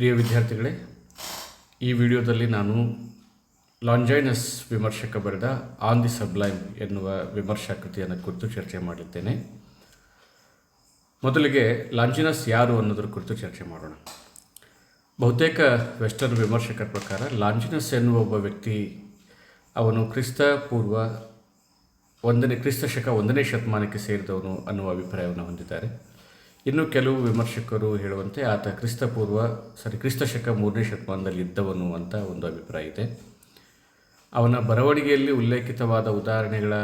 ಪ್ರಿಯ ವಿದ್ಯಾರ್ಥಿಗಳೇ, ಈ ವಿಡಿಯೋದಲ್ಲಿ ನಾನು ಲಾಂಜೈನಸ್ ವಿಮರ್ಶಕ ಬರೆದ ಆನ್ ದಿ ಸಬ್ಲೈಮ್ ಎನ್ನುವ ವಿಮರ್ಶಾ ಕೃತಿಯನ್ನು ಕುರಿತು ಚರ್ಚೆ ಮಾಡಿದ್ದೇನೆ. ಮೊದಲಿಗೆ ಲಾಂಜಿನಸ್ ಯಾರು ಅನ್ನೋದ್ರ ಕುರಿತು ಚರ್ಚೆ ಮಾಡೋಣ. ಬಹುತೇಕ ವೆಸ್ಟರ್ನ್ ವಿಮರ್ಶಕರ ಪ್ರಕಾರ ಲಾಂಜಿನಸ್ ಎನ್ನುವ ಒಬ್ಬ ವ್ಯಕ್ತಿ, ಅವನು ಕ್ರಿಸ್ತ ಪೂರ್ವ ಒಂದನೇ ಕ್ರಿಸ್ತ ಶಕ ಒಂದನೇ ಶತಮಾನಕ್ಕೆ ಸೇರಿದವನು ಅನ್ನುವ ಅಭಿಪ್ರಾಯವನ್ನು ಹೊಂದಿದ್ದಾರೆ. ಇನ್ನು ಕೆಲವು ವಿಮರ್ಶಕರು ಹೇಳುವಂತೆ ಆತ ಕ್ರಿಸ್ತಪೂರ್ವ ಸಾರಿ ಕ್ರಿಸ್ತ ಶಕ ಮೂರನೇ ಶತಮಾನದಲ್ಲಿ ಇದ್ದವನು ಅಂತ ಒಂದು ಅಭಿಪ್ರಾಯ ಇದೆ. ಅವನ ಬರವಣಿಗೆಯಲ್ಲಿ ಉಲ್ಲೇಖಿತವಾದ ಉದಾಹರಣೆಗಳ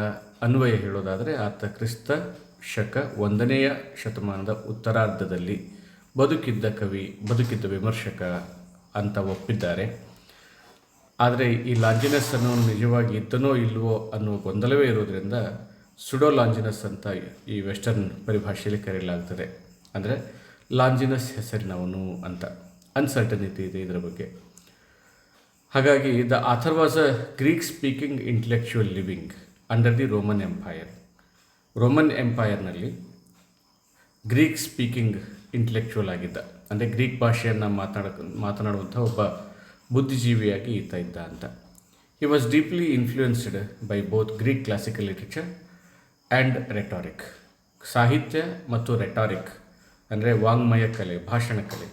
ಅನ್ವಯ ಹೇಳೋದಾದರೆ, ಆತ ಕ್ರಿಸ್ತ ಶಕ ಒಂದನೆಯ ಶತಮಾನದ ಉತ್ತರಾರ್ಧದಲ್ಲಿ ಬದುಕಿದ್ದ ಕವಿ, ಬದುಕಿದ್ದ ವಿಮರ್ಶಕ ಅಂತ ಒಪ್ಪಿದ್ದಾರೆ. ಆದರೆ ಈ ಲಾಂಜಿನಸ್ ಅನ್ನು ನಿಜವಾಗಿ ಇದ್ದನೋ ಇಲ್ಲವೋ ಅನ್ನುವ ಗೊಂದಲವೇ ಇರೋದರಿಂದ ಸುಡೋ ಲಾಂಜಿನಸ್ ಅಂತ ಈ ವೆಸ್ಟರ್ನ್ ಪರಿಭಾಷೆಯಲ್ಲಿ ಕರೆಯಲಾಗ್ತದೆ. ಅಂದರೆ ಲಾಂಜಿನಸ್ ಹೆಸರಿನವನು ಅಂತ. ಅನ್ಸರ್ಟನಿಟಿ ಇದೆ ಇದರ ಬಗ್ಗೆ. ಹಾಗಾಗಿ the author was a Greek speaking intellectual living under the Roman Empire Roman ಎಂಪೈರ್ನಲ್ಲಿ Greek speaking intellectual ಆಗಿದ್ದ. ಅಂದರೆ ಗ್ರೀಕ್ ಭಾಷೆಯನ್ನು ಮಾತನಾಡ ಮಾತನಾಡುವಂಥ ಒಬ್ಬ ಬುದ್ಧಿಜೀವಿಯಾಗಿ ಈತ ಇದ್ದ ಅಂತ. He was deeply influenced by both Greek classical literature and rhetoric ಸಾಹಿತ್ಯ ಮತ್ತು ರೆಟಾರಿಕ್ ಅಂದರೆ ವಾಂಗ್ಮಯ ಕಲೆ, ಭಾಷಣ ಕಲೆ,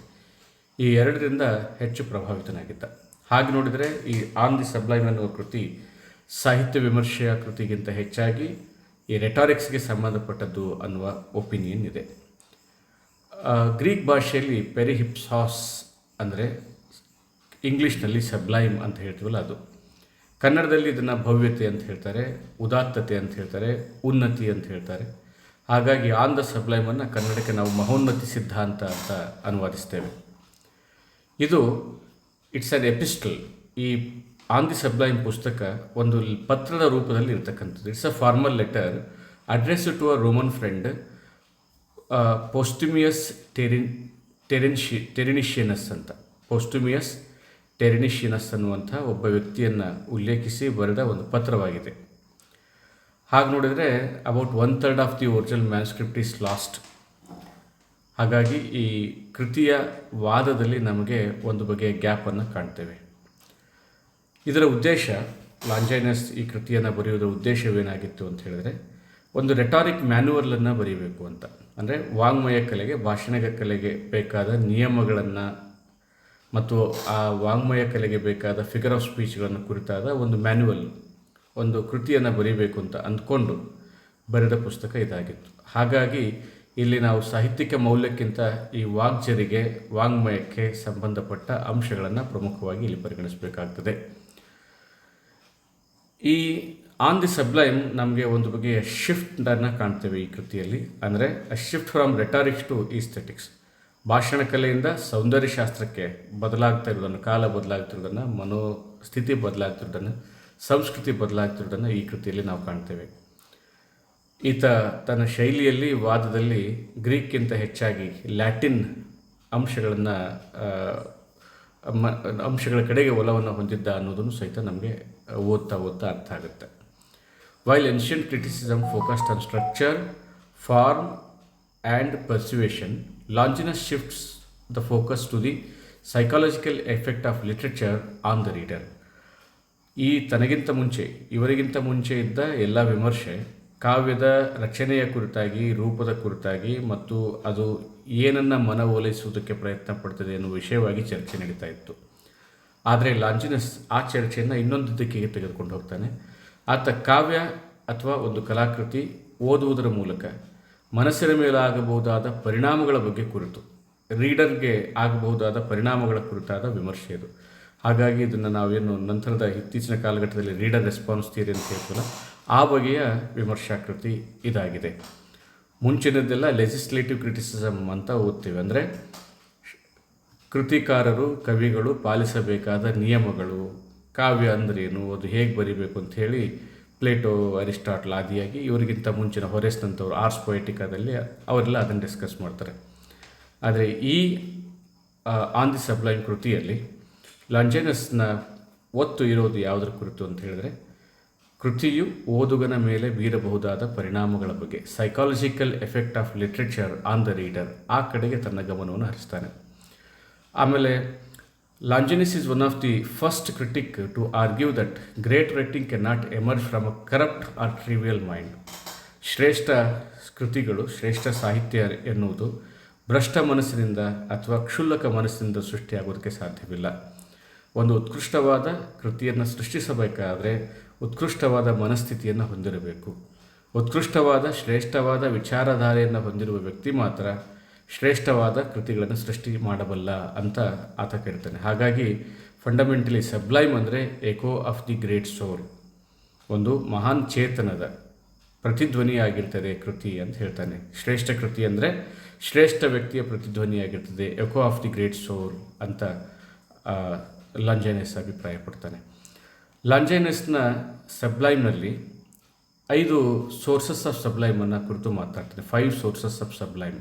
ಈ ಎರಡರಿಂದ ಹೆಚ್ಚು ಪ್ರಭಾವಿತನಾಗಿದ್ದ. ಹಾಗೆ ನೋಡಿದರೆ ಈ ಆನ್ ದಿ ಸಬ್ಲೈಮ್ ಅನ್ನುವ ಕೃತಿ ಸಾಹಿತ್ಯ ವಿಮರ್ಶೆಯ ಕೃತಿಗಿಂತ ಹೆಚ್ಚಾಗಿ ಈ ರೆಟಾರಿಕ್ಸ್ಗೆ ಸಂಬಂಧಪಟ್ಟದ್ದು ಅನ್ನುವ ಒಪಿನಿಯನ್ ಇದೆ. ಗ್ರೀಕ್ ಭಾಷೆಯಲ್ಲಿ ಪೆರಿಹಿಪ್ಸಾಸ್ ಅಂದರೆ ಇಂಗ್ಲೀಷ್ನಲ್ಲಿ ಸಬ್ಲೈಮ್ ಅಂತ ಹೇಳ್ತೀವಲ್ಲ ಅದು. ಕನ್ನಡದಲ್ಲಿ ಇದನ್ನು ಭವ್ಯತೆ ಅಂತ ಹೇಳ್ತಾರೆ, ಉದಾತ್ತತೆ ಅಂತ ಹೇಳ್ತಾರೆ, ಉನ್ನತಿ ಅಂತ ಹೇಳ್ತಾರೆ. ಹಾಗಾಗಿ ಆನ್ ದ ಸಬ್ಲೈಮನ್ನು ಕನ್ನಡಕ್ಕೆ ನಾವು ಮಹೋನ್ನತಿ ಸಿದ್ಧಾಂತ ಅಂತ ಅನುವಾದಿಸ್ತೇವೆ. ಇದು ಇಟ್ಸ್ ಅನ್ ಎಪಿಸ್ಟಲ್ ಈ ಆನ್ ದಿ ಸಬ್ಲೈಮ್ ಪುಸ್ತಕ ಒಂದು ಪತ್ರದ ರೂಪದಲ್ಲಿ ಇರ್ತಕ್ಕಂಥದ್ದು. It's a formal letter address to a Roman friend Postumius ಟೆರಿನ್ ಟೆರಿನ್ಶಿ ಟೆರಿನಿಷಿಯನಸ್ ಅಂತ. ಪೋಸ್ಟುಮಿಯಸ್ ಟೆರಿನಿಷಿಯನಸ್ ಅನ್ನುವಂಥ ಒಬ್ಬ ವ್ಯಕ್ತಿಯನ್ನು ಉಲ್ಲೇಖಿಸಿ ಬರೆದ ಒಂದು ಪತ್ರವಾಗಿದೆ. ಹಾಗೆ ನೋಡಿದರೆ about one third of the original manuscript is lost ಹಾಗಾಗಿ ಈ ಕೃತಿಯ ವಾದದಲ್ಲಿ ನಮಗೆ ಒಂದು ಬಗೆಯ ಗ್ಯಾಪನ್ನು ಕಾಣ್ತೇವೆ. ಇದರ ಉದ್ದೇಶ ಲಾಂಜೈನಸ್ ಈ ಕೃತಿಯನ್ನು ಬರೆಯುವುದರ ಉದ್ದೇಶವೇನಾಗಿತ್ತು ಅಂತ ಹೇಳಿದ್ರೆ, ಒಂದು ರೆಟಾರಿಕ್ ಮ್ಯಾನ್ಯುವಲನ್ನು ಬರೀಬೇಕು ಅಂತ. ಅಂದರೆ ವಾಂಗ್ಮಯ ಕಲೆಗೆ, ಭಾಷಣದ ಕಲೆಗೆ ಬೇಕಾದ ನಿಯಮಗಳನ್ನು ಮತ್ತು ಆ ವಾಂಗ್ಮಯ ಕಲೆಗೆ ಬೇಕಾದ ಫಿಗರ್ ಆಫ್ ಸ್ಪೀಚ್ಗಳನ್ನು ಕುರಿತಾದ ಒಂದು ಮ್ಯಾನ್ಯುವಲ್ ಒಂದು ಕೃತಿಯನ್ನು ಬರೀಬೇಕು ಅಂತ ಅಂದ್ಕೊಂಡು ಬರೆದ ಪುಸ್ತಕ ಇದಾಗಿತ್ತು. ಹಾಗಾಗಿ ಇಲ್ಲಿ ನಾವು ಸಾಹಿತ್ಯಿಕ ಮೌಲ್ಯಕ್ಕಿಂತ ಈ ವಾಗ್ಜರಿಗೆ, ವಾಂಗ್ಮಯಕ್ಕೆ ಸಂಬಂಧಪಟ್ಟ ಅಂಶಗಳನ್ನು ಪ್ರಮುಖವಾಗಿ ಇಲ್ಲಿ ಪರಿಗಣಿಸಬೇಕಾಗ್ತದೆ. ಈ ಆನ್ ದಿ ಸಬ್ಲೈಮ್ ನಮಗೆ ಒಂದು ಬಗೆಯ ಶಿಫ್ಟನ್ನು ಕಾಣ್ತೇವೆ ಈ ಕೃತಿಯಲ್ಲಿ. ಅಂದರೆ a shift from rhetorics to aesthetics ಭಾಷಣ ಕಲೆಯಿಂದ ಸೌಂದರ್ಯ ಶಾಸ್ತ್ರಕ್ಕೆ ಬದಲಾಗ್ತಾ ಇರೋದನ್ನು ಕಾಲ ಬದಲಾಗ್ತಿರೋದನ್ನು ಮನೋಸ್ಥಿತಿ ಬದಲಾಗ್ತಿರೋದನ್ನು ಸಂಸ್ಕೃತಿ ಬದಲಾಗ್ತಿರೋದನ್ನು ಈ ಕೃತಿಯಲ್ಲಿ ನಾವು ಕಾಣ್ತೇವೆ. ಈತ ತನ್ನ ಶೈಲಿಯಲ್ಲಿ, ವಾದದಲ್ಲಿ ಗ್ರೀಕ್ಗಿಂತ ಹೆಚ್ಚಾಗಿ ಲ್ಯಾಟಿನ್ ಅಂಶಗಳನ್ನು ಅಂಶಗಳ ಕಡೆಗೆ ಒಲವನ್ನು ಹೊಂದಿದ್ದ ಅನ್ನೋದನ್ನು ಸಹಿತ ನಮಗೆ ಓದ್ತಾ ಓದ್ತಾ ಅರ್ಥ ಆಗುತ್ತೆ. While ancient criticism focused on structure form and persuasion Longinus shifts the focus to the psychological effect of literature on the reader ಈ ತನಗಿಂತ ಮುಂಚೆ, ಇವರಿಗಿಂತ ಮುಂಚೆ ಇದ್ದ ಎಲ್ಲ ವಿಮರ್ಶೆ, ಕಾವ್ಯದ ರಚನೆಯ ಕುರಿತಾಗಿ, ರೂಪದ ಕುರಿತಾಗಿ ಮತ್ತು ಅದು ಏನನ್ನು ಮನವೊಲಿಸುವುದಕ್ಕೆ ಪ್ರಯತ್ನ ಪಡ್ತದೆ ಎನ್ನುವ ವಿಷಯವಾಗಿ ಚರ್ಚೆ ನಡೀತಾ ಇತ್ತು. ಆದರೆ ಲಾಂಜಿನಸ್ ಆ ಚರ್ಚೆಯನ್ನು ಇನ್ನೊಂದು ದಿಕ್ಕಿಗೆ ತೆಗೆದುಕೊಂಡು ಹೋಗ್ತಾನೆ. ಆತ ಕಾವ್ಯ ಅಥವಾ ಒಂದು ಕಲಾಕೃತಿ ಓದುವುದರ ಮೂಲಕ ಮನಸ್ಸಿನ ಮೇಲೆ ಆಗಬಹುದಾದ ಪರಿಣಾಮಗಳ ಬಗ್ಗೆ ಕುರಿತು, ರೀಡರ್ಗೆ ಆಗಬಹುದಾದ ಪರಿಣಾಮಗಳ ಕುರಿತಾದ ವಿಮರ್ಶೆ ಇದು ಹಾಗಾಗಿ ಇದನ್ನು ನಾವೇನು ನಂತರದ ಇತ್ತೀಚಿನ ಕಾಲಘಟ್ಟದಲ್ಲಿ ರೀಡರ್ ರೆಸ್ಪಾನ್ಸ್ ಥಿಯರಿ ಅಂತ ಹೇಳ್ತೀವಲ್ಲ, ಆ ಬಗೆಯ ವಿಮರ್ಶಾಕೃತಿ ಇದಾಗಿದೆ. ಮುಂಚಿನದೆಲ್ಲ ಲೆಜಿಸ್ಲೇಟಿವ್ ಕ್ರಿಟಿಸಿಸಮ್ ಅಂತ ಓದ್ತೀವಿ. ಅಂದರೆ ಕೃತಿಕಾರರು, ಕವಿಗಳು ಪಾಲಿಸಬೇಕಾದ ನಿಯಮಗಳು, ಕಾವ್ಯ ಅಂದ್ರೇನು ಅದು ಹೇಗೆ ಬರಿಬೇಕು ಹೇಳಿ ಪ್ಲೇಟೋ, ಅರಿಸ್ಟಾಟ್ಲ್ ಆದಿಯಾಗಿ ಇವರಿಗಿಂತ ಮುಂಚಿನ ಹೊರೆಸ್ನಂಥವ್ರು ಆರ್ಸ್ ಪೊಯೆಟಿಕಾದಲ್ಲಿ ಅವರೆಲ್ಲ ಅದನ್ನು ಡಿಸ್ಕಸ್ ಮಾಡ್ತಾರೆ. ಆದರೆ ಈ ಆನ್ ದಿ ಸಬ್ಲೈನ್ ಕೃತಿಯಲ್ಲಿ ಲಾಂಜೆನಸ್ನ ಒತ್ತು ಇರೋದು ಯಾವುದರ ಕುರಿತು ಅಂತ ಹೇಳಿದ್ರೆ, ಕೃತಿಯು ಓದುಗನ ಮೇಲೆ ಬೀರಬಹುದಾದ ಪರಿಣಾಮಗಳ ಬಗ್ಗೆ psychological effect of literature on the reader ಆ ಕಡೆಗೆ ತನ್ನ ಗಮನವನ್ನು ಹರಿಸ್ತಾನೆ. ಆಮೇಲೆ, Longinus is one of the first critic to argue that great writing can not emerge from a corrupt or trivial mind ಶ್ರೇಷ್ಠ ಕೃತಿಗಳು, ಶ್ರೇಷ್ಠ ಸಾಹಿತ್ಯ ಎನ್ನುವುದು ಭ್ರಷ್ಟ ಮನಸ್ಸಿನಿಂದ ಅಥವಾ ಕ್ಷುಲ್ಲಕ ಮನಸ್ಸಿನಿಂದ ಸೃಷ್ಟಿಯಾಗೋದಕ್ಕೆ ಸಾಧ್ಯವಿಲ್ಲ. ಒಂದು ಉತ್ಕೃಷ್ಟವಾದ ಕೃತಿಯನ್ನು ಸೃಷ್ಟಿಸಬೇಕಾದರೆ ಉತ್ಕೃಷ್ಟವಾದ ಮನಸ್ಥಿತಿಯನ್ನು ಹೊಂದಿರಬೇಕು. ಉತ್ಕೃಷ್ಟವಾದ, ಶ್ರೇಷ್ಠವಾದ ವಿಚಾರಧಾರೆಯನ್ನು ಹೊಂದಿರುವ ವ್ಯಕ್ತಿ ಮಾತ್ರ ಶ್ರೇಷ್ಠವಾದ ಕೃತಿಗಳನ್ನು ಸೃಷ್ಟಿ ಮಾಡಬಲ್ಲ ಅಂತ ಆತ ಕೇಳ್ತಾನೆ. ಹಾಗಾಗಿ ಫಂಡಮೆಂಟಲಿ ಸಬ್ಲೈಮ್ ಅಂದರೆ ಏಕೋ ಆಫ್ ದಿ ಗ್ರೇಟ್ ಸೋಲ್ ಒಂದು ಮಹಾನ್ ಚೇತನದ ಪ್ರತಿಧ್ವನಿಯಾಗಿರ್ತದೆ ಕೃತಿ ಅಂತ ಹೇಳ್ತಾನೆ. ಶ್ರೇಷ್ಠ ಕೃತಿ ಅಂದರೆ ಶ್ರೇಷ್ಠ ವ್ಯಕ್ತಿಯ ಪ್ರತಿಧ್ವನಿಯಾಗಿರ್ತದೆ echo of the great soul ಅಂತ ಲಾಂಜೈನಸ್ ಅಭಿಪ್ರಾಯಪಡ್ತಾನೆ ಲಾಂಜೈನಸ್ನ ಸಬ್ಲೈಮ್ನಲ್ಲಿ ಐದು ಸೋರ್ಸಸ್ ಆಫ್ ಸಬ್ಲೈಮನ್ನು ಕುರಿತು ಮಾತಾಡ್ತಾನೆ. ಫೈವ್ ಸೋರ್ಸಸ್ ಆಫ್ ಸಬ್ಲೈಮ್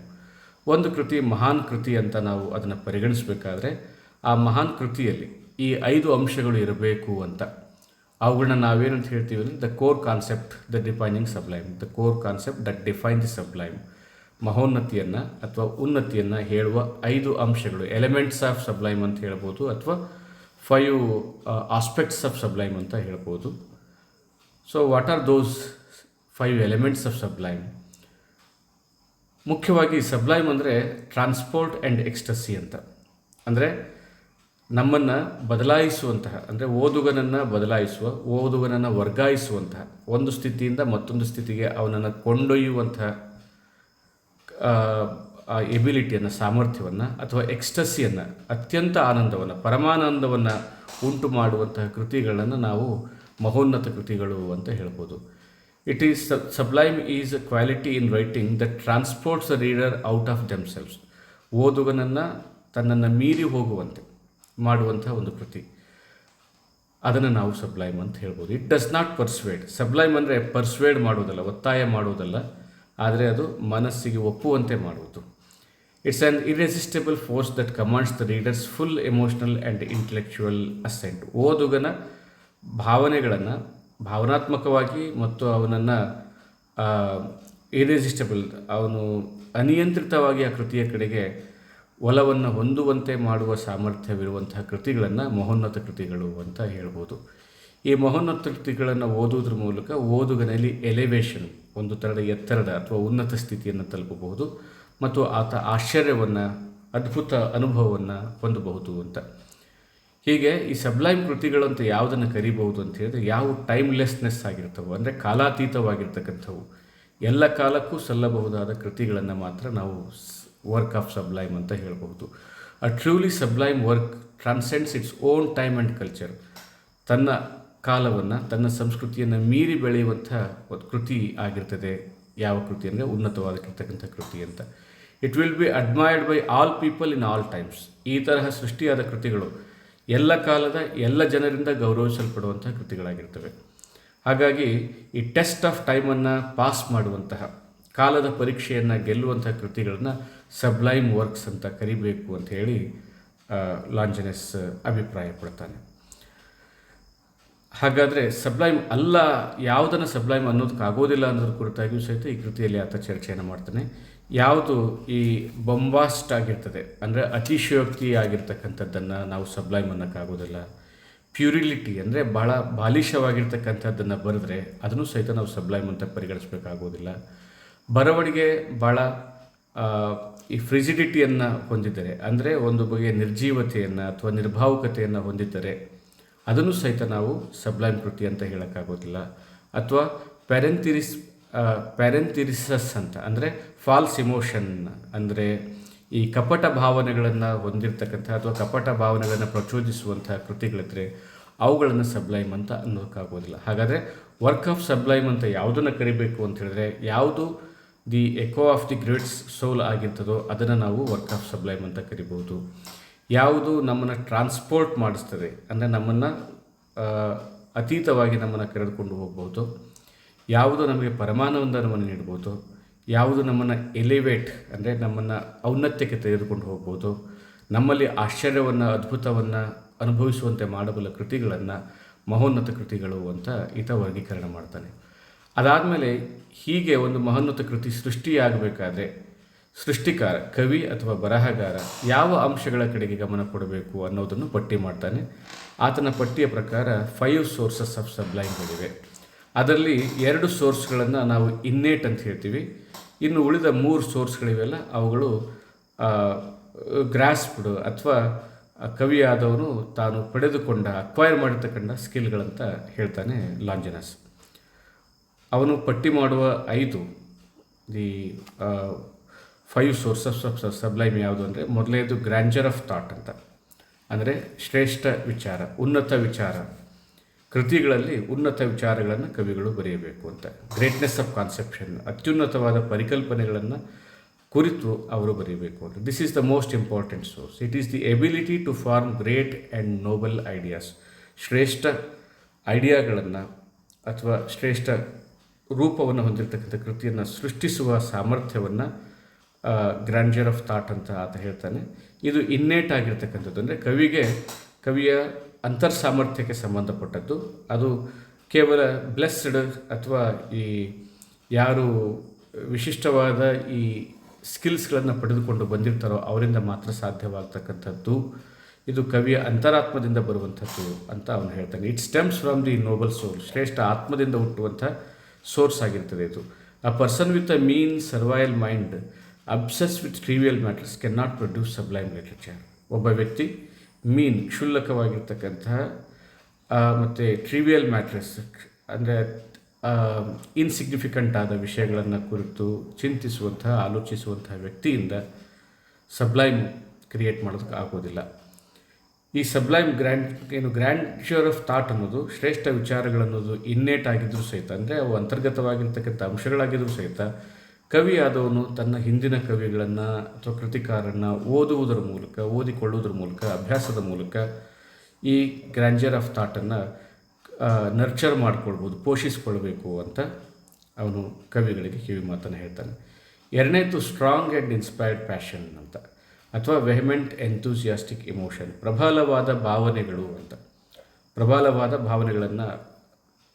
ಒಂದು ಕೃತಿ ಮಹಾನ್ ಕೃತಿ ಅಂತ ನಾವು ಅದನ್ನು ಪರಿಗಣಿಸಬೇಕಾದ್ರೆ ಆ ಮಹಾನ್ ಕೃತಿಯಲ್ಲಿ ಈ ಐದು ಅಂಶಗಳು ಇರಬೇಕು ಅಂತ. ಅವುಗಳನ್ನ ನಾವೇನಂತ ಹೇಳ್ತೀವಿ ಅಂದರೆ the core concept the defining sublime the core concept that define the sublime ಮಹೋನ್ನತಿಯನ್ನು ಅಥವಾ ಉನ್ನತಿಯನ್ನು ಹೇಳುವ ಐದು ಅಂಶಗಳು ಎಲಿಮೆಂಟ್ಸ್ ಆಫ್ ಸಬ್ಲೈಮ್ ಅಂತ ಹೇಳ್ಬೋದು ಅಥವಾ ಫೈವ್ ಆಸ್ಪೆಕ್ಟ್ಸ್ ಆಫ್ ಸಬ್ಲೈಮ್ ಅಂತ ಹೇಳ್ಬೋದು. So what are those five elements of sublime ಮುಖ್ಯವಾಗಿ ಸಬ್ಲೈಮ್ ಅಂದರೆ ಟ್ರಾನ್ಸ್ಪೋರ್ಟ್ ಆ್ಯಂಡ್ ಎಕ್ಸ್ಟಸಿ ಅಂತ. ಅಂದರೆ ನಮ್ಮನ್ನು ಬದಲಾಯಿಸುವಂತಹ, ಅಂದರೆ ಓದುಗನನ್ನು ಬದಲಾಯಿಸುವ, ಓದುಗನನ್ನು ವರ್ಗಾಯಿಸುವಂತಹ, ಒಂದು ಸ್ಥಿತಿಯಿಂದ ಮತ್ತೊಂದು ಸ್ಥಿತಿಗೆ ಅವನನ್ನು ಕೊಂಡೊಯ್ಯುವಂತಹ ಎಬಿಲಿಟಿಯನ್ನು ಸಾಮರ್ಥ್ಯವನ್ನು ಅಥವಾ ಎಕ್ಸ್ಟಸಿಯನ್ನು ಅತ್ಯಂತ ಆನಂದವನ್ನು, ಪರಮಾನಂದವನ್ನು ಉಂಟು ಮಾಡುವಂತಹ ಕೃತಿಗಳನ್ನು ನಾವು ಮಹೋನ್ನತ ಕೃತಿಗಳು ಅಂತ ಹೇಳ್ಬೋದು. It is sublime is a quality in writing that transports a reader out of themselves ಓದುಗನನ್ನು ತನ್ನನ್ನು ಮೀರಿ ಹೋಗುವಂತೆ ಮಾಡುವಂತಹ ಒಂದು ಕೃತಿ. ಅದನ್ನು ನಾವು ಸಬ್ಲೈಮ್ ಅಂತ ಹೇಳ್ಬೋದು. It does not persuade sublime ಅಂದರೆ ಪರ್ಸ್ವೇಡ್ ಮಾಡುವುದಲ್ಲ, ಒತ್ತಾಯ ಮಾಡುವುದಲ್ಲ. ಆದರೆ ಅದು ಮನಸ್ಸಿಗೆ ಒಪ್ಪುವಂತೆ ಮಾಡುವುದು. It's an irresistible force that commands the reader's full emotional and intellectual assent ಓದುಗನ ಭಾವನೆಗಳನ್ನು ಭಾವನಾತ್ಮಕವಾಗಿ ಮತ್ತು ಅವನನ್ನು ಇರೆಸಿಸ್ಟಬಲ್ ಅವನು ಅನಿಯಂತ್ರಿತವಾಗಿ ಆ ಕೃತಿಯ ಕಡೆಗೆ ಒಲವನ್ನು ಹೊಂದುವಂತೆ ಮಾಡುವ ಸಾಮರ್ಥ್ಯವಿರುವಂತಹ ಕೃತಿಗಳನ್ನು ಮಹೋನ್ನತ ಕೃತಿಗಳು ಅಂತ ಹೇಳ್ಬೋದು. ಈ ಮಹೋನ್ನತ ಕೃತಿಗಳನ್ನು ಓದುವುದ್ರ ಮೂಲಕ ಓದುಗನಲ್ಲಿ ಎಲಿವೇಶನ್ ಒಂದು ಥರದ ಎತ್ತರದ ಅಥವಾ ಉನ್ನತ ಸ್ಥಿತಿಯನ್ನು ತಲುಪಬಹುದು. ಮತ್ತು ಆತ ಆಶ್ಚರ್ಯವನ್ನು, ಅದ್ಭುತ ಅನುಭವವನ್ನು ಹೊಂದಬಹುದು ಅಂತ. ಹೀಗೆ ಈ ಸಬ್ಲೈಮ್ ಕೃತಿಗಳು ಅಂತ ಯಾವುದನ್ನು ಕರಿಬಹುದು ಅಂತ ಹೇಳಿದ್ರೆ ಯಾವ ಟೈಮ್ಲೆಸ್ನೆಸ್ ಆಗಿರ್ತವೆ, ಅಂದರೆ ಕಾಲಾತೀತವಾಗಿರ್ತಕ್ಕಂಥವು, ಎಲ್ಲ ಕಾಲಕ್ಕೂ ಸಲ್ಲಬಹುದಾದ ಕೃತಿಗಳನ್ನು ಮಾತ್ರ ನಾವು ವರ್ಕ್ ಆಫ್ ಸಬ್ಲೈಮ್ ಅಂತ ಹೇಳಬಹುದು. A truly sublime work transcends its own time and culture. ತನ್ನ ಕಾಲವನ್ನು, ತನ್ನ ಸಂಸ್ಕೃತಿಯನ್ನು ಮೀರಿ ಬೆಳೆಯುವಂಥ ಒಂದು ಕೃತಿ ಆಗಿರ್ತದೆ. ಯಾವ ಕೃತಿ ಅಂದರೆ ಉನ್ನತವಾಗಿರ್ತಕ್ಕಂಥ ಕೃತಿ ಅಂತ. It will be admired by all people in all times ಈ ತರಹ ಸೃಷ್ಟಿಯಾದ ಕೃತಿಗಳು ಎಲ್ಲ ಕಾಲದ, ಎಲ್ಲ ಜನರಿಂದ ಗೌರವಿಸಲ್ಪಡುವಂತಹ ಕೃತಿಗಳಾಗಿರ್ತವೆ. ಹಾಗಾಗಿ ಈ ಟೆಸ್ಟ್ ಆಫ್ ಟೈಮನ್ನು ಪಾಸ್ ಮಾಡುವಂತಹ, ಕಾಲದ ಪರೀಕ್ಷೆಯನ್ನು ಗೆಲ್ಲುವಂತಹ ಕೃತಿಗಳನ್ನು ಸಬ್ಲೈಮ್ ವರ್ಕ್ಸ್ ಅಂತ ಕರಿಬೇಕು ಅಂತ ಹೇಳಿ ಲಾಂಜನೆಸ್ ಅಭಿಪ್ರಾಯ ಪಡ್ತಾನೆ ಹಾಗಾದರೆ ಸಬ್ಲೈಮ್ ಅಲ್ಲ, ಯಾವುದನ್ನು ಸಬ್ಲೈಮ್ ಅನ್ನೋದಕ್ಕಾಗೋದಿಲ್ಲ ಅನ್ನೋದ್ರ ಕುರಿತಾಗಿಯೂ ಸಹಿತ ಈ ಕೃತಿಯಲ್ಲಿ ಆತ ಚರ್ಚೆಯನ್ನು ಮಾಡ್ತಾನೆ. ಯಾವುದು ಈ ಬೊಂಬಾಸ್ಟ್ ಆಗಿರ್ತದೆ, ಅಂದರೆ ಅತಿಶಯೋಕ್ತಿ ಆಗಿರ್ತಕ್ಕಂಥದ್ದನ್ನು ನಾವು ಸಬ್ಲೈಮ್ ಅನ್ನೋಕ್ಕಾಗೋದಿಲ್ಲ. ಪ್ಯೂರಿಲಿಟಿ ಅಂದರೆ ಭಾಳ ಬಾಲಿಶವಾಗಿರ್ತಕ್ಕಂಥದ್ದನ್ನು ಬರೆದ್ರೆ ಅದನ್ನು ಸಹಿತ ನಾವು ಸಬ್ಲೈಮ್ ಅಂತ ಪರಿಗಣಿಸಬೇಕಾಗೋದಿಲ್ಲ. ಬರವಣಿಗೆ ಭಾಳ ಈ ಫ್ರಿಜಿಡಿಟಿಯನ್ನು ಹೊಂದಿದ್ದರೆ, ಅಂದರೆ ಒಂದು ಬಗೆಯ ನಿರ್ಜೀವತೆಯನ್ನು ಅಥವಾ ನಿರ್ಭಾವುಕತೆಯನ್ನು ಹೊಂದಿದ್ದರೆ ಅದನ್ನು ಸಹಿತ ನಾವು ಸಬ್ಲೈಮ್ ಕೃತಿ ಅಂತ ಹೇಳೋಕ್ಕಾಗೋದಿಲ್ಲ. ಅಥವಾ ಪ್ಯಾರೆಂತಿರಿಸ್ ಪ್ಯಾರೆಂತಿರಿಸಸ್ ಅಂತ, ಅಂದರೆ ಫಾಲ್ಸ್ ಇಮೋಷನ್ ಅಂದರೆ ಈ ಕಪಟ ಭಾವನೆಗಳನ್ನು ಹೊಂದಿರತಕ್ಕಂಥ ಅಥವಾ ಕಪಟ ಭಾವನೆಗಳನ್ನು ಪ್ರಚೋದಿಸುವಂಥ ಕೃತಿಗಳಿದ್ರೆ ಅವುಗಳನ್ನು ಸಬ್ಲೈಮ್ ಅಂತ ಅನ್ನೋಕ್ಕಾಗೋದಿಲ್ಲ ಹಾಗಾದರೆ ವರ್ಕ್ ಆಫ್ ಸಬ್ಲೈಮ್ ಅಂತ ಯಾವುದನ್ನು ಕರಿಬೇಕು ಅಂತ ಹೇಳಿದ್ರೆ ಯಾವುದು the echo of the greats soul ಆಗಿರ್ತದೋ ಅದನ್ನು ನಾವು ವರ್ಕ್ ಆಫ್ ಸಬ್ಲೈಮ್ ಅಂತ ಕರಿಬೋದು. ಯಾವುದು ನಮ್ಮನ್ನು ಟ್ರಾನ್ಸ್ಪೋರ್ಟ್ ಮಾಡಿಸ್ತದೆ, ಅಂದರೆ ನಮ್ಮನ್ನು ಅತೀತವಾಗಿ ನಮ್ಮನ್ನು ಕರೆದುಕೊಂಡು ಹೋಗ್ಬೋದು. ಯಾವುದು ನಮಗೆ ಪರಮಾನಂದವನ್ನು ನೀಡ್ಬೋದು, ಯಾವುದು ನಮ್ಮನ್ನು ಎಲಿವೇಟ್ ಅಂದರೆ ನಮ್ಮನ್ನು ಔನ್ನತ್ಯಕ್ಕೆ ತೆಗೆದುಕೊಂಡು ಹೋಗ್ಬೋದು, ನಮ್ಮಲ್ಲಿ ಆಶ್ಚರ್ಯವನ್ನು, ಅದ್ಭುತವನ್ನು ಅನುಭವಿಸುವಂತೆ ಮಾಡಬಲ್ಲ ಕೃತಿಗಳನ್ನು ಮಹೋನ್ನತ ಕೃತಿಗಳು ಅಂತ ಈತ ವರ್ಗೀಕರಣ ಮಾಡ್ತಾನೆ. ಅದಾದಮೇಲೆ ಹೀಗೆ ಒಂದು ಮಹೋನ್ನತ ಕೃತಿ ಸೃಷ್ಟಿಯಾಗಬೇಕಾದ್ರೆ ಸೃಷ್ಟಿಕಾರ, ಕವಿ ಅಥವಾ ಬರಹಗಾರ ಯಾವ ಅಂಶಗಳ ಕಡೆಗೆ ಗಮನ ಕೊಡಬೇಕು ಅನ್ನೋದನ್ನು ಪಟ್ಟಿ ಮಾಡ್ತಾನೆ. ಆತನ ಪಟ್ಟಿಯ ಪ್ರಕಾರ ಫೈವ್ ಸೋರ್ಸಸ್ ಆಫ್ ಸಬ್ಲೈಮ್ಗಳಿವೆ ಅದರಲ್ಲಿ ಎರಡು ಸೋರ್ಸ್ಗಳನ್ನು ನಾವು ಇನ್ನೇಟ್ ಅಂತ ಹೇಳ್ತೀವಿ. ಇನ್ನು ಉಳಿದ ಮೂರು ಸೋರ್ಸ್ಗಳಿವೆಲ್ಲ ಅವುಗಳು ಗ್ರಾಸ್ಪ್ಡ್ ಅಥವಾ ಕವಿಯಾದವನು ತಾನು ಪಡೆದುಕೊಂಡ, ಅಕ್ವೈರ್ ಮಾಡಿರ್ತಕ್ಕಂಥ ಸ್ಕಿಲ್ಗಳಂತ ಹೇಳ್ತಾನೆ ಲಾಂಜನಸ್. ಅವನು ಪಟ್ಟಿ ಮಾಡುವ ಐದು, the five sources of sublime ಯಾವುದು ಅಂದರೆ ಮೊದಲನೇದು ಗ್ರ್ಯಾಂಜರ್ ಆಫ್ ಥಾಟ್ ಅಂತ. ಅಂದರೆ ಶ್ರೇಷ್ಠ ವಿಚಾರ, ಉನ್ನತ ವಿಚಾರ. ಕೃತಿಗಳಲ್ಲಿ ಉನ್ನತ ವಿಚಾರಗಳನ್ನು ಕವಿಗಳು ಬರೆಯಬೇಕು ಅಂತ. ಗ್ರೇಟ್ನೆಸ್ ಆಫ್ ಕಾನ್ಸೆಪ್ಷನ್ ಅತ್ಯುನ್ನತವಾದ ಪರಿಕಲ್ಪನೆಗಳನ್ನು ಕುರಿತು ಅವರು ಬರೆಯಬೇಕು ಅಂತ. This is the most important source it is the ability to form great and noble ideas ಶ್ರೇಷ್ಠ ಐಡಿಯಾಗಳನ್ನು ಅಥವಾ ಶ್ರೇಷ್ಠ ರೂಪವನ್ನು ಹೊಂದಿರತಕ್ಕಂಥ ಕೃತಿಯನ್ನು ಸೃಷ್ಟಿಸುವ ಸಾಮರ್ಥ್ಯವನ್ನು ಗ್ರ್ಯಾಂಡರ್ ಆಫ್ ಥಾಟ್ ಅಂತ ಆತ ಹೇಳ್ತಾನೆ. ಇದು ಇನ್ನೇಟ್ ಆಗಿರ್ತಕ್ಕಂಥದ್ದು. ಅಂದರೆ ಕವಿಗೆ, ಕವಿಯ ಅಂತರ್ ಸಾಮರ್ಥ್ಯಕ್ಕೆ ಸಂಬಂಧಪಟ್ಟದ್ದು. ಅದು ಕೇವಲ ಬ್ಲೆಸ್ಡ್ ಅಥವಾ ಈ ಯಾರು ವಿಶಿಷ್ಟವಾದ ಈ ಸ್ಕಿಲ್ಸ್ಗಳನ್ನು ಪಡೆದುಕೊಂಡು ಬಂದಿರ್ತಾರೋ ಅವರಿಂದ ಮಾತ್ರ ಸಾಧ್ಯವಾಗ್ತಕ್ಕಂಥದ್ದು. ಇದು ಕವಿಯ ಅಂತರಾತ್ಮದಿಂದ ಬರುವಂಥದ್ದು ಅಂತ ಅವನು ಹೇಳ್ತಾನೆ. It stems from the noble soul ಶ್ರೇಷ್ಠ ಆತ್ಮದಿಂದ ಹುಟ್ಟುವಂಥ ಸೋರ್ಸ್ ಆಗಿರ್ತದೆ ಇದು. A person with a mean servile mind obsess with trivial matters can not produce sublime literature ಒಬ್ಬ ವ್ಯಕ್ತಿ ಮೀನ್ ಕ್ಷುಲ್ಲಕವಾಗಿರ್ತಕ್ಕಂತಹ ಮತ್ತು ಟ್ರಿವಿಯಲ್ ಮ್ಯಾಟ್ರಸ್ ಅಂದರೆ ಇನ್ಸಿಗ್ನಿಫಿಕೆಂಟ್ ಆದ ವಿಷಯಗಳನ್ನು ಕುರಿತು ಚಿಂತಿಸುವಂತಹ, ಆಲೋಚಿಸುವಂತಹ ವ್ಯಕ್ತಿಯಿಂದ ಸಬ್ಲೈಮ್ ಕ್ರಿಯೇಟ್ ಮಾಡೋದಕ್ಕೆ ಆಗೋದಿಲ್ಲ. ಈ ಸಬ್ಲೈಮ್ ಗ್ರ್ಯಾಂಡ್ ಏನು ಗ್ರ್ಯಾಂಡ್ ಶ್ಯೂರ್ ಆಫ್ ಥಾಟ್ ಅನ್ನೋದು, ಶ್ರೇಷ್ಠ ವಿಚಾರಗಳನ್ನೋದು ಇನ್ನೇಟ್ ಆಗಿದ್ದರೂ ಸಹಿತ, ಅಂದರೆ ಅವು ಅಂತರ್ಗತವಾಗಿರ್ತಕ್ಕಂಥ ಅಂಶಗಳಾಗಿದ್ದರೂ ಸಹಿತ ಕವಿ ಆದವನು ತನ್ನ ಹಿಂದಿನ ಕವಿಗಳನ್ನು ಅಥವಾ ಕೃತಿಕಾರನ್ನು ಓದುವುದರ ಮೂಲಕ, ಓದಿಕೊಳ್ಳುವುದರ ಮೂಲಕ, ಅಭ್ಯಾಸದ ಮೂಲಕ ಈ ಗ್ರ್ಯಾಂಜರ್ ಆಫ್ ಥಾಟನ್ನು ನರ್ಚರ್ ಮಾಡಿಕೊಳ್ಬೋದು, ಪೋಷಿಸಿಕೊಳ್ಬೇಕು ಅಂತ ಅವನು ಕವಿಗಳಿಗೆ ಕಿವಿ ಮಾತನ್ನು ಹೇಳ್ತಾನೆ. ಎರಡನೇದು ಸ್ಟ್ರಾಂಗ್ ಆ್ಯಂಡ್ ಇನ್ಸ್ಪೈರ್ಡ್ ಪ್ಯಾಷನ್ ಅಂತ, ಅಥವಾ ವೆಹಮೆಂಟ್ ಎಂಥೂಸಿಯಾಸ್ಟಿಕ್ ಇಮೋಷನ್ ಪ್ರಬಲವಾದ ಭಾವನೆಗಳು ಅಂತ. ಪ್ರಬಲವಾದ ಭಾವನೆಗಳನ್ನು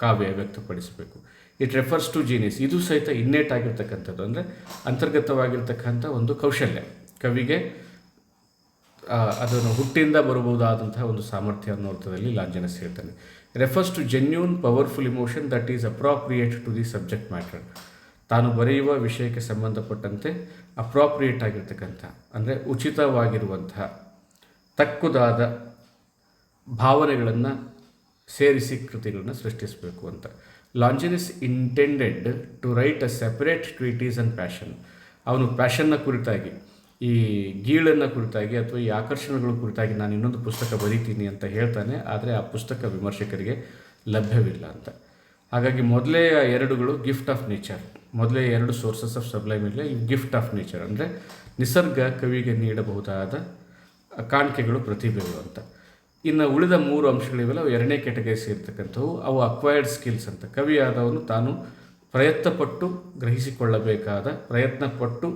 ಕಾವ್ಯ ವ್ಯಕ್ತಪಡಿಸಬೇಕು. ಇಟ್ ರೆಫರ್ಸ್ ಟು ಜೀನಿಯಸ್ ಇದು ಸಹಿತ ಇನ್ನೇಟ್ ಆಗಿರ್ತಕ್ಕಂಥದ್ದು. ಅಂದರೆ ಅಂತರ್ಗತವಾಗಿರ್ತಕ್ಕಂಥ ಒಂದು ಕೌಶಲ್ಯ. ಕವಿಗೆ ಅದನ್ನು ಹುಟ್ಟಿಂದ ಬರಬಹುದಾದಂತಹ ಒಂದು ಸಾಮರ್ಥ್ಯ ಅನ್ನೋ ಅರ್ಥದಲ್ಲಿ ಲಾಂಜನ ಹೇಳ್ತಾನೆ refers to genuine powerful emotion that is appropriate to the subject matter ತಾನು ಬರೆಯುವ ವಿಷಯಕ್ಕೆ ಸಂಬಂಧಪಟ್ಟಂತೆ ಅಪ್ರಾಪ್ರಿಯೇಟ್ ಆಗಿರ್ತಕ್ಕಂಥ, ಅಂದರೆ ಉಚಿತವಾಗಿರುವಂತಹ, ತಕ್ಕುದಾದ ಭಾವನೆಗಳನ್ನು ಸೇರಿಸಿ ಕೃತಿಗಳನ್ನು ಸೃಷ್ಟಿಸಬೇಕು ಅಂತ. Longinus intended to write a separate treatise and passion ಅವನು ಪ್ಯಾಷನ್ನ ಕುರಿತಾಗಿ, ಈ ಗೀಳನ್ನು ಕುರಿತಾಗಿ ಅಥವಾ ಈ ಆಕರ್ಷಣೆಗಳ ಕುರಿತಾಗಿ ನಾನು ಇನ್ನೊಂದು ಪುಸ್ತಕ ಬರೀತೀನಿ ಅಂತ ಹೇಳ್ತಾನೆ, ಆದರೆ ಆ ಪುಸ್ತಕ ವಿಮರ್ಶಕರಿಗೆ ಲಭ್ಯವಿಲ್ಲ ಅಂತ. ಹಾಗಾಗಿ ಮೊದಲೇ ಎರಡುಗಳು ಗಿಫ್ಟ್ ಆಫ್ ನೇಚರ್ ಮೊದಲೇ ಎರಡು ಸೋರ್ಸಸ್ ಆಫ್ ಸಬ್ಲೈಮ್ ಇಲ್ಲ ಈ ಗಿಫ್ಟ್ ಆಫ್ ನೇಚರ್ ಅಂದರೆ ನಿಸರ್ಗ ಕವಿಗೆ ನೀಡಬಹುದಾದ ಕಾಣಿಕೆಗಳು, ಪ್ರತಿಭೆಗಳು ಅಂತ. ಇನ್ನು ಉಳಿದ ಮೂರು ಅಂಶಗಳಿವೆಲ್ಲ ಅವು ಎರಡನೇ ಕೆಟಗರಿ ಸೇರ್ತಕ್ಕಂಥವು. ಅವು ಅಕ್ವೈರ್ಡ್ ಸ್ಕಿಲ್ಸ್ ಅಂತ. ಕವಿಯಾದವನು ತಾನು ಪ್ರಯತ್ನಪಟ್ಟು ಗ್ರಹಿಸಿಕೊಳ್ಳಬೇಕಾದ, ಪ್ರಯತ್ನಪಟ್ಟು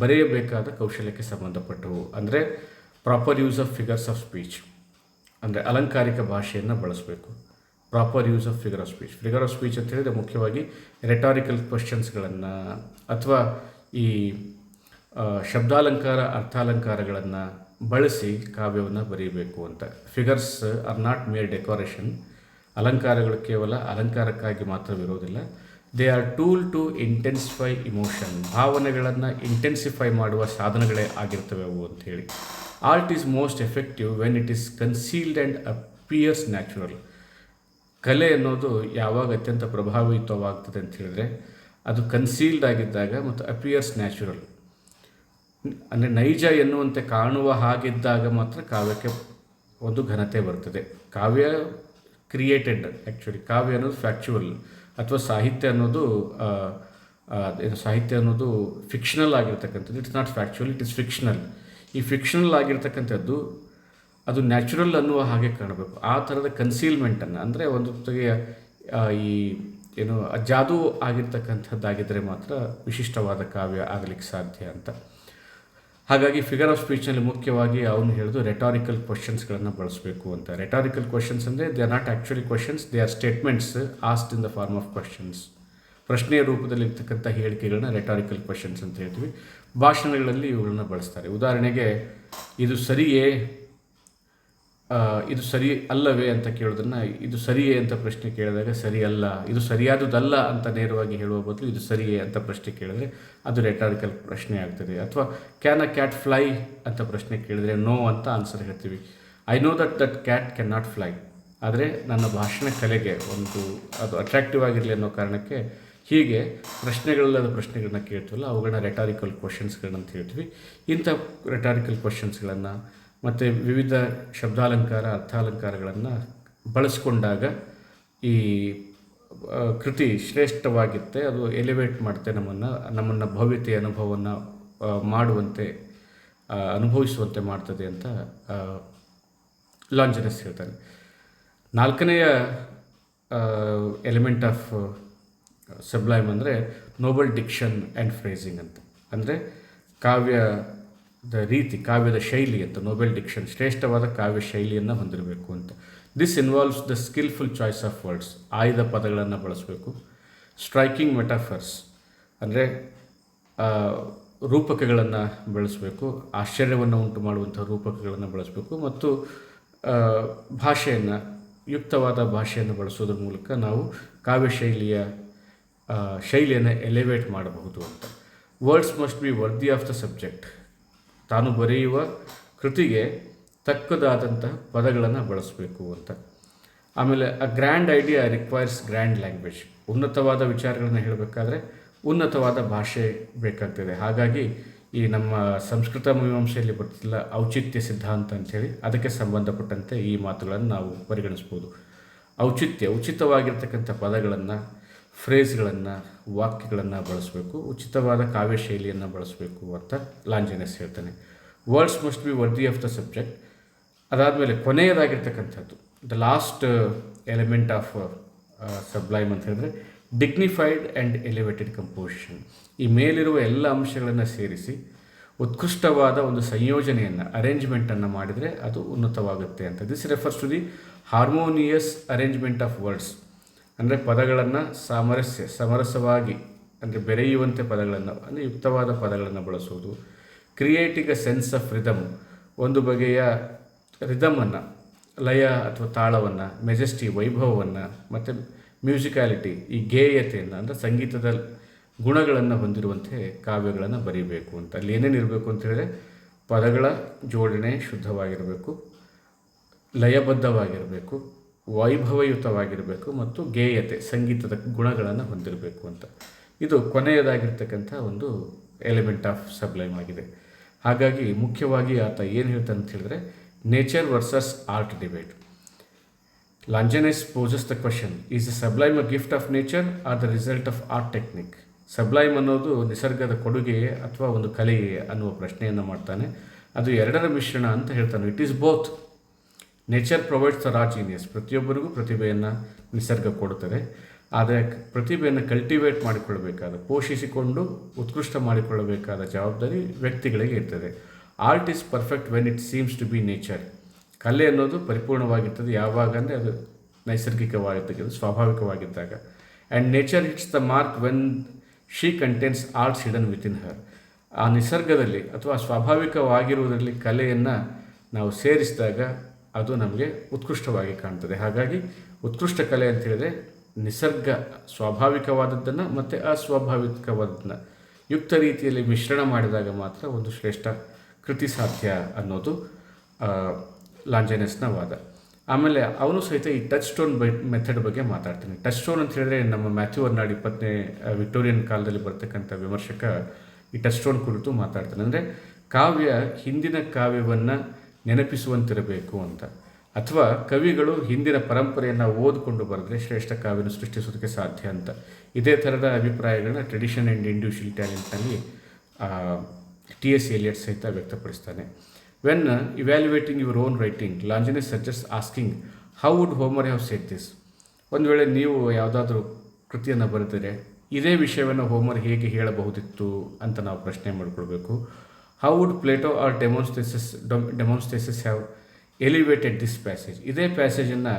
ಬರೆಯಬೇಕಾದ ಕೌಶಲ್ಯಕ್ಕೆ ಸಂಬಂಧಪಟ್ಟವು. ಅಂದರೆ proper use of figures of speech ಅಂದರೆ ಅಲಂಕಾರಿಕ ಭಾಷೆಯನ್ನು ಬಳಸಬೇಕು. Proper use of figure of speech figure of speech ಅಂತ ಹೇಳಿದರೆ ಮುಖ್ಯವಾಗಿ ರೆಟಾರಿಕಲ್ ಕ್ವಶನ್ಸ್ಗಳನ್ನು ಅಥವಾ ಈ ಶಬ್ದಾಲಂಕಾರ, ಅರ್ಥಾಲಂಕಾರಗಳನ್ನು ಬಳಸಿ ಕಾವ್ಯವನ್ನು ಬರೀಬೇಕು ಅಂತ. Figures are not mere decoration ಅಲಂಕಾರಗಳು ಕೇವಲ ಅಲಂಕಾರಕ್ಕಾಗಿ ಮಾತ್ರವಿರೋದಿಲ್ಲ they are tool to intensify emotion ಭಾವನೆಗಳನ್ನು ಇಂಟೆನ್ಸಿಫೈ ಮಾಡುವ ಸಾಧನಗಳೇ ಆಗಿರ್ತವೆ ಅವು ಅಂಥೇಳಿ art is most effective when it is concealed and appears natural ಕಲೆ ಅನ್ನೋದು ಯಾವಾಗ ಅತ್ಯಂತ ಪ್ರಭಾವಿತವಾಗ್ತದೆ ಅಂತ ಹೇಳಿದ್ರೆ, ಅದು ಕನ್ಸೀಲ್ಡ್ ಆಗಿದ್ದಾಗ ಮತ್ತು ಅಪಿಯರ್ಸ್ ನ್ಯಾಚುರಲ್ ಅಂದರೆ ನೈಜ ಎನ್ನುವಂತೆ ಕಾಣುವ ಹಾಗಿದ್ದಾಗ ಮಾತ್ರ ಕಾವ್ಯಕ್ಕೆ ಒಂದು ಘನತೆ ಬರ್ತದೆ. ಕಾವ್ಯ ಕ್ರಿಯೇಟೆಡ್ ಆ್ಯಕ್ಚುಲಿ ಕಾವ್ಯ ಅನ್ನೋದು ಫ್ಯಾಕ್ಚುವಲ್ ಅಥವಾ ಸಾಹಿತ್ಯ ಅನ್ನೋದು ಏನು ಸಾಹಿತ್ಯ ಅನ್ನೋದು ಫಿಕ್ಷನಲ್ ಆಗಿರ್ತಕ್ಕಂಥದ್ದು. It's not factual it is fictional ಈ ಫಿಕ್ಷನಲ್ ಆಗಿರ್ತಕ್ಕಂಥದ್ದು ಅದು ನ್ಯಾಚುರಲ್ ಅನ್ನುವ ಹಾಗೆ ಕಾಣಬೇಕು. ಆ ಥರದ ಕನ್ಸೀಲ್ಮೆಂಟನ್ನು ಅಂದರೆ ಒಂದು ಜೊತೆಗೆ ಈ, ಏನು ಜಾದು ಆಗಿರ್ತಕ್ಕಂಥದ್ದಾಗಿದ್ದರೆ ಮಾತ್ರ ವಿಶಿಷ್ಟವಾದ ಕಾವ್ಯ ಆಗಲಿಕ್ಕೆ ಸಾಧ್ಯ ಅಂತ. ಹಾಗಾಗಿ ಫಿಗರ್ ಆಫ್ ಸ್ಪೀಚ್ನಲ್ಲಿ ಮುಖ್ಯವಾಗಿ ಅವನು ಹೇಳಿದು ರೆಟಾರಿಕಲ್ ಕ್ವಶನ್ಸ್ಗಳನ್ನು ಬಳಸಬೇಕು ಅಂತ. ರೆಟಾರಿಕಲ್ ಕ್ವಶನ್ಸ್ ಅಂದರೆ they are not actually questions they are statements asked in the form of questions ಪ್ರಶ್ನೆಯ ರೂಪದಲ್ಲಿ ಇರ್ತಕ್ಕಂಥ ಹೇಳಿಕೆಗಳನ್ನ ರೆಟಾರಿಕಲ್ ಕ್ವಶನ್ಸ್ ಅಂತ ಹೇಳ್ತೀವಿ. ಭಾಷಣಗಳಲ್ಲಿ ಇವುಗಳನ್ನ ಬಳಸ್ತಾರೆ. ಉದಾಹರಣೆಗೆ, ಇದು ಸರಿಯೇ? ಇದು ಸರಿ ಅಲ್ಲವೇ ಅಂತ ಕೇಳೋದನ್ನ ಇದು ಸರಿಯೇ ಅಂತ ಪ್ರಶ್ನೆ ಕೇಳಿದಾಗ ಸರಿ ಅಲ್ಲ, ಇದು ಸರಿಯಾದುದಲ್ಲ ಅಂತ ನೇರವಾಗಿ ಹೇಳುವ ಬದಲು ಇದು ಸರಿಯೇ ಅಂತ ಪ್ರಶ್ನೆ ಕೇಳಿದ್ರೆ ಅದು ರೆಟಾರಿಕಲ್ ಪ್ರಶ್ನೆ ಆಗ್ತದೆ. ಅಥವಾ ಕ್ಯಾನ್ ಅ ಕ್ಯಾಟ್ ಫ್ಲೈ ಅಂತ ಪ್ರಶ್ನೆ ಕೇಳಿದ್ರೆ ನೋ ಅಂತ ಆನ್ಸರ್ ಹೇಳ್ತೀವಿ. I know that that cat can not fly ಆದರೆ ನನ್ನ ಭಾಷಣ ಕಲೆಗೆ ಒಂದು ಅದು ಅಟ್ರಾಕ್ಟಿವ್ ಆಗಿರಲಿ ಅನ್ನೋ ಕಾರಣಕ್ಕೆ ಹೀಗೆ ಪ್ರಶ್ನೆಗಳಲ್ಲದ ಪ್ರಶ್ನೆಗಳನ್ನ ಕೇಳ್ತೀವಲ್ಲ, ಅವುಗಳನ್ನ ರೆಟಾರಿಕಲ್ ಕ್ವಶನ್ಸ್ಗಳನ್ನ ಅಂತ ಹೇಳ್ತೀವಿ. ಇಂಥ ರೆಟಾರಿಕಲ್ ಕ್ವಶನ್ಸ್ಗಳನ್ನು ಮತ್ತು ವಿವಿಧ ಶಬ್ದಾಲಂಕಾರ, ಅರ್ಥಾಲಂಕಾರಗಳನ್ನು ಬಳಸ್ಕೊಂಡಾಗ ಈ ಕೃತಿ ಶ್ರೇಷ್ಠವಾಗಿತ್ತೆ ಅದು ಎಲಿವೇಟ್ ಮಾಡುತ್ತೆ ನಮ್ಮನ್ನು ನಮ್ಮನ್ನು ಭವ್ಯತೆಯ ಅನುಭವವನ್ನು ಮಾಡುವಂತೆ ಅನುಭವಿಸುವಂತೆ ಮಾಡ್ತದೆ ಅಂತ ಲಾಂಜನಸ್ ಹೇಳ್ತಾರೆ. ನಾಲ್ಕನೆಯ ಎಲಿಮೆಂಟ್ ಆಫ್ ಸಬ್ಲೈಮ್ ಅಂದರೆ ನೋಬಲ್ ಡಿಕ್ಷನ್ ಆ್ಯಂಡ್ ಫ್ರೇಸಿಂಗ್ ಅಂತ. ಅಂದರೆ ಕಾವ್ಯದ ರೀತಿ ಕಾವ್ಯದ ಶೈಲಿ ಅಂತ ನೋಬೆಲ್ ಡಿಕ್ಷನ್ ಶ್ರೇಷ್ಠವಾದ ಕಾವ್ಯ ಶೈಲಿಯನ್ನು ಹೊಂದಿರಬೇಕು ಅಂತ. This involves the skillful choice of words ಆಯ್ದ ಪದಗಳನ್ನು ಬಳಸಬೇಕು. ಸ್ಟ್ರೈಕಿಂಗ್ ಮೆಟಾಫರ್ಸ್ ಅಂದರೆ ರೂಪಕಗಳನ್ನು ಬಳಸಬೇಕು. ಆಶ್ಚರ್ಯವನ್ನು ಉಂಟು ಮಾಡುವಂಥ ರೂಪಕಗಳನ್ನು ಬಳಸಬೇಕು. ಮತ್ತು ಭಾಷೆಯನ್ನು, ಯುಕ್ತವಾದ ಭಾಷೆಯನ್ನು ಬಳಸೋದ್ರ ಮೂಲಕ ನಾವು ಕಾವ್ಯ ಶೈಲಿಯ ಶೈಲಿಯನ್ನು ಎಲಿವೇಟ್ ಮಾಡಬಹುದು ಅಂತ. Words must be worthy of the subject ತಾನು ಬರೆಯುವ ಕೃತಿಗೆ ತಕ್ಕದಾದಂತಹ ಪದಗಳನ್ನು ಬಳಸಬೇಕು ಅಂತ. ಆಮೇಲೆ a grand idea requires grand language ಉನ್ನತವಾದ ವಿಚಾರಗಳನ್ನು ಹೇಳಬೇಕಾದ್ರೆ ಉನ್ನತವಾದ ಭಾಷೆ ಬೇಕಾಗ್ತದೆ. ಹಾಗಾಗಿ ಈ ನಮ್ಮ ಸಂಸ್ಕೃತ ಮೀಮಾಂಸೆಯಲ್ಲಿ ಬರ್ತಿಲ್ಲ ಔಚಿತ್ಯ ಸಿದ್ಧಾಂತ ಅಂಥೇಳಿ ಅದಕ್ಕೆ ಸಂಬಂಧಪಟ್ಟಂತೆ ಈ ಮಾತುಗಳನ್ನು ನಾವು ಪರಿಗಣಿಸ್ಬೋದು. ಔಚಿತ್ಯ, ಉಚಿತವಾಗಿರ್ತಕ್ಕಂಥ ಪದಗಳನ್ನು ಫ್ರೇಸ್ಗಳನ್ನು ವಾಕ್ಯಗಳನ್ನು ಬಳಸಬೇಕು, ಉಚಿತವಾದ ಕಾವ್ಯ ಶೈಲಿಯನ್ನು ಬಳಸಬೇಕು ಅಂತ ಲಾಂಜನಸ್ ಹೇಳ್ತಾನೆ. Words must be worthy of the subject ಅದಾದಮೇಲೆ ಕೊನೆಯದಾಗಿರ್ತಕ್ಕಂಥದ್ದು the last element of sublime ಅಂತ ಹೇಳಿದ್ರೆ ಡಿಗ್ನಿಫೈಡ್ ಆ್ಯಂಡ್ ಎಲಿವೇಟೆಡ್ ಕಂಪೋಸಿಷನ್ ಈ ಮೇಲಿರುವ ಎಲ್ಲ ಅಂಶಗಳನ್ನು ಸೇರಿಸಿ, ಉತ್ಕೃಷ್ಟವಾದ ಒಂದು ಸಂಯೋಜನೆಯನ್ನು ಅರೇಂಜ್ಮೆಂಟನ್ನು ಮಾಡಿದರೆ ಅದು ಉನ್ನತವಾಗುತ್ತೆ ಅಂತ. This refers to the harmonious arrangement of words ಅಂದರೆ ಪದಗಳನ್ನು ಸಾಮರಸ್ಯ, ಸಮರಸವಾಗಿ ಅಂದರೆ ಬೆರೆಯುವಂತೆ ಪದಗಳನ್ನು, ಅಂದರೆ ಯುಕ್ತವಾದ ಪದಗಳನ್ನು ಬಳಸುವುದು ಕ್ರಿಯೇಟಿಂಗ್ ಸೆನ್ಸ್ ಆಫ್ ರಿದಮ್ ಒಂದು ಬಗೆಯ ರಿದಮನ್ನು ಲಯ ಅಥವಾ ತಾಳವನ್ನು ಮೆಜೆಸ್ಟಿ ವೈಭವವನ್ನು, ಮತ್ತು ಮ್ಯೂಸಿಕಾಲಿಟಿ ಈ ಗೇಯತೆಯನ್ನು, ಅಂದರೆ ಸಂಗೀತದ ಗುಣಗಳನ್ನು ಹೊಂದಿರುವಂತೆ ಕಾವ್ಯಗಳನ್ನು ಬರೀಬೇಕು ಅಂತ. ಅಲ್ಲಿ ಏನೇನು ಇರಬೇಕು ಅಂತ ಹೇಳಿದ್ರೆ ಪದಗಳ ಜೋಡಣೆ ಶುದ್ಧವಾಗಿರಬೇಕು, ಲಯಬದ್ಧವಾಗಿರಬೇಕು ವೈಭವಯುತವಾಗಿರಬೇಕು ಮತ್ತು ಗೇಯತೆ, ಸಂಗೀತದ ಗುಣಗಳನ್ನು ಹೊಂದಿರಬೇಕು ಅಂತ. ಇದು ಕೊನೆಯದಾಗಿರ್ತಕ್ಕಂಥ ಒಂದು ಎಲಿಮೆಂಟ್ ಆಫ್ ಸಬ್ಲೈಮ್ ಆಗಿದೆ. ಹಾಗಾಗಿ ಮುಖ್ಯವಾಗಿ ಆತ ಏನು ಹೇಳ್ತಾನೆ ಅಂತ ಹೇಳಿದ್ರೆ nature versus art debate Longinus poses the question is the sublime a gift of nature or the result of art technique sublime ಅನ್ನೋದು ನಿಸರ್ಗದ ಕೊಡುಗೆಯೇ ಅಥವಾ ಒಂದು ಕಲೆಯೇ ಅನ್ನುವ ಪ್ರಶ್ನೆಯನ್ನು ಮಾಡ್ತಾನೆ. ಅದು ಎರಡರ ಮಿಶ್ರಣ ಅಂತ ಹೇಳ್ತಾನೆ. It is both nature provides the raw genius ಪ್ರತಿಯೊಬ್ಬರಿಗೂ ಪ್ರತಿಭೆಯನ್ನು ನಿಸರ್ಗ ಕೊಡುತ್ತದೆ. ಆದರೆ ಪ್ರತಿಭೆಯನ್ನು ಕಲ್ಟಿವೇಟ್ ಮಾಡಿಕೊಳ್ಳಬೇಕಾದ, ಪೋಷಿಸಿಕೊಂಡು ಉತ್ಕೃಷ್ಟ ಮಾಡಿಕೊಳ್ಳಬೇಕಾದ ಜವಾಬ್ದಾರಿ ವ್ಯಕ್ತಿಗಳಿಗೆ ಇರ್ತದೆ. Art is perfect when it seems to be nature ಕಲೆ ಅನ್ನೋದು ಪರಿಪೂರ್ಣವಾಗಿರ್ತದೆ ಯಾವಾಗ ಅಂದರೆ ಅದು ನೈಸರ್ಗಿಕವಾಗಿರ್ತಕ್ಕಂಥ ಸ್ವಾಭಾವಿಕವಾಗಿದ್ದಾಗ. And nature it's the mark when she contains arts hidden within her ಆ ನಿಸರ್ಗದಲ್ಲಿ ಅಥವಾ ಸ್ವಾಭಾವಿಕವಾಗಿರುವುದರಲ್ಲಿ ಕಲೆಯನ್ನು ನಾವು ಸೇರಿಸಿದಾಗ ಅದು ನಮಗೆ ಉತ್ಕೃಷ್ಟವಾಗಿ ಕಾಣ್ತದೆ. ಹಾಗಾಗಿ ಉತ್ಕೃಷ್ಟ ಕಲೆ ಅಂತ ಹೇಳಿದ್ರೆ ನಿಸರ್ಗ ಸ್ವಾಭಾವಿಕವಾದದ್ದನ್ನು ಮತ್ತು ಅಸ್ವಾಭಾವಿಕವಾದದ್ದನ್ನು. ಯುಕ್ತ ರೀತಿಯಲ್ಲಿ ಮಿಶ್ರಣ ಮಾಡಿದಾಗ ಮಾತ್ರ ಒಂದು ಶ್ರೇಷ್ಠ ಕೃತಿ ಸಾಧ್ಯ ಅನ್ನೋದು ಲಾಂಜನಸ್ನ ವಾದ. ಆಮೇಲೆ ಅವನು ಸಹಿತ ಈ ಟಚ್ ಸ್ಟೋನ್ ಬೈ, ಮೆಥಡ್ ಬಗ್ಗೆ ಮಾತಾಡ್ತೀನಿ. ಟಚ್ ಸ್ಟೋನ್ ಅಂತ ಹೇಳಿದ್ರೆ ನಮ್ಮ ಮ್ಯಾಥ್ಯೂ ಅರ್ನಾಡ್ ಇಪ್ಪತ್ತನೇ ವಿಕ್ಟೋರಿಯನ್ ಕಾಲದಲ್ಲಿ ಬರ್ತಕ್ಕಂಥ ವಿಮರ್ಶಕ ಈ ಟಚ್ ಸ್ಟೋನ್ ಕುರಿತು ಮಾತಾಡ್ತಾನೆ. ಅಂದರೆ ಕಾವ್ಯ ಹಿಂದಿನ ಕಾವ್ಯವನ್ನು ನೆನಪಿಸುವಂತಿರಬೇಕು ಅಂತ. ಅಥವಾ ಕವಿಗಳು ಹಿಂದಿನ ಪರಂಪರೆಯನ್ನು ಓದಿಕೊಂಡು ಬರೆದ್ರೆ ಶ್ರೇಷ್ಠ ಕಾವ್ಯನ ಸೃಷ್ಟಿಸೋದಕ್ಕೆ ಸಾಧ್ಯ ಅಂತ. ಇದೇ ಥರದ ಅಭಿಪ್ರಾಯಗಳನ್ನ ಟ್ರೆಡಿಷನ್ ಆ್ಯಂಡ್ ಇಂಡಿವಿಜುವಲ್ ಟ್ಯಾಲೆಂಟ್ನಲ್ಲಿ ಟಿ ಎಸ್ ಎಲಿಯಟ್ ಸಹಿತ ವ್ಯಕ್ತಪಡಿಸ್ತಾನೆ. When evaluating your own writing Longinus suggest asking how would Homer have set this ಒಂದು ವೇಳೆ ನೀವು ಯಾವುದಾದ್ರೂ ಕೃತಿಯನ್ನು ಬರೆದರೆ ಇದೇ ವಿಷಯವನ್ನು ಹೋಮರ್ ಹೇಗೆ ಹೇಳಬಹುದಿತ್ತು? ಅಂತ ನಾವು ಪ್ರಶ್ನೆ ಮಾಡಿಕೊಳ್ಬೇಕು. How would Plato or Demosthenes Demosthenes have elevated this passage ಇದೇ ಪ್ಯಾಸೇಜನ್ನು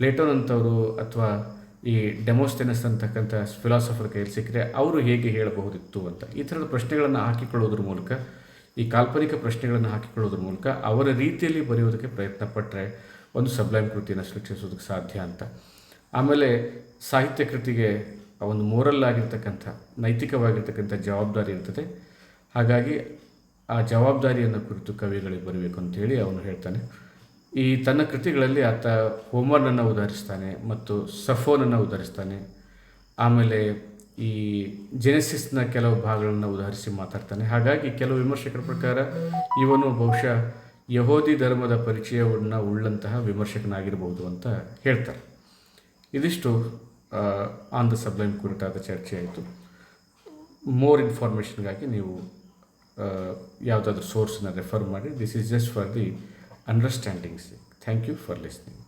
ಪ್ಲೇಟೋನಂಥವರು ಅಥವಾ ಈ ಡೆಮೋಸ್ಟೆನಸ್ ಅಂತಕ್ಕಂಥ ಫಿಲಾಸಫರ್ ಕೈಯಲ್ಲಿ ಸಿಕ್ಕರೆ ಅವರು ಹೇಗೆ ಹೇಳಬಹುದಿತ್ತು ಅಂತ. ಈ ಥರದ ಪ್ರಶ್ನೆಗಳನ್ನು ಹಾಕಿಕೊಳ್ಳೋದ್ರ ಮೂಲಕ, ಈ ಕಾಲ್ಪನಿಕ ಪ್ರಶ್ನೆಗಳನ್ನು ಹಾಕಿಕೊಳ್ಳೋದ್ರ ಮೂಲಕ ಅವರ ರೀತಿಯಲ್ಲಿ ಬರೆಯೋದಕ್ಕೆ ಪ್ರಯತ್ನ ಪಟ್ಟರೆ ಒಂದು ಸಬ್ಲೈಮ್ ಕೃತಿಯನ್ನು ಸೃಷ್ಟಿಸೋದಕ್ಕೆ ಸಾಧ್ಯ ಅಂತ. ಆಮೇಲೆ ಸಾಹಿತ್ಯ ಕೃತಿಗೆ ಒಂದು ಮೋರಲ್ ಆಗಿರ್ತಕ್ಕಂಥ, ನೈತಿಕವಾಗಿರ್ತಕ್ಕಂಥ ಜವಾಬ್ದಾರಿ ಇರ್ತದೆ. ಹಾಗಾಗಿ ಆ ಜವಾಬ್ದಾರಿಯನ್ನು ಕುರಿತು ಕವಿಗಳಿಗೆ ಬರಬೇಕು ಅಂತೇಳಿ ಅವನು ಹೇಳ್ತಾನೆ. ಈ ತನ್ನ ಕೃತಿಗಳಲ್ಲಿ ಆತ ಹೋಮರ್ನನ್ನು ಉದಾಹರಿಸ್ತಾನೆ ಮತ್ತು ಸಫೋನನ್ನು ಉದಾಹರಿಸ್ತಾನೆ. ಆಮೇಲೆ ಈ ಜೆನೆಸಿಸ್ನ ಕೆಲವು ಭಾಗಗಳನ್ನು ಉದಾಹರಿಸಿ ಮಾತಾಡ್ತಾನೆ. ಹಾಗಾಗಿ ಕೆಲವು ವಿಮರ್ಶಕರ ಪ್ರಕಾರ ಇವನು ಬಹುಶಃ ಯಹೋದಿ ಧರ್ಮದ ಪರಿಚಯವನ್ನು ಉಳ್ಳಂತಹ ವಿಮರ್ಶಕನಾಗಿರಬಹುದು ಅಂತ ಹೇಳ್ತಾರೆ. ಇದಿಷ್ಟು ಆನ್ ದ ಸಬ್ಲೈಮ್ ಕುರಿತಾದ ಚರ್ಚೆ ಆಯಿತು ಮೋರ್ ಇನ್ಫಾರ್ಮೇಷನ್ಗಾಗಿ ನೀವು ಯಾವುದಾದ್ರೂ ಸೋರ್ಸನ್ನ ರೆಫರ್ ಮಾಡಿ this is just for the understandings thank you for listening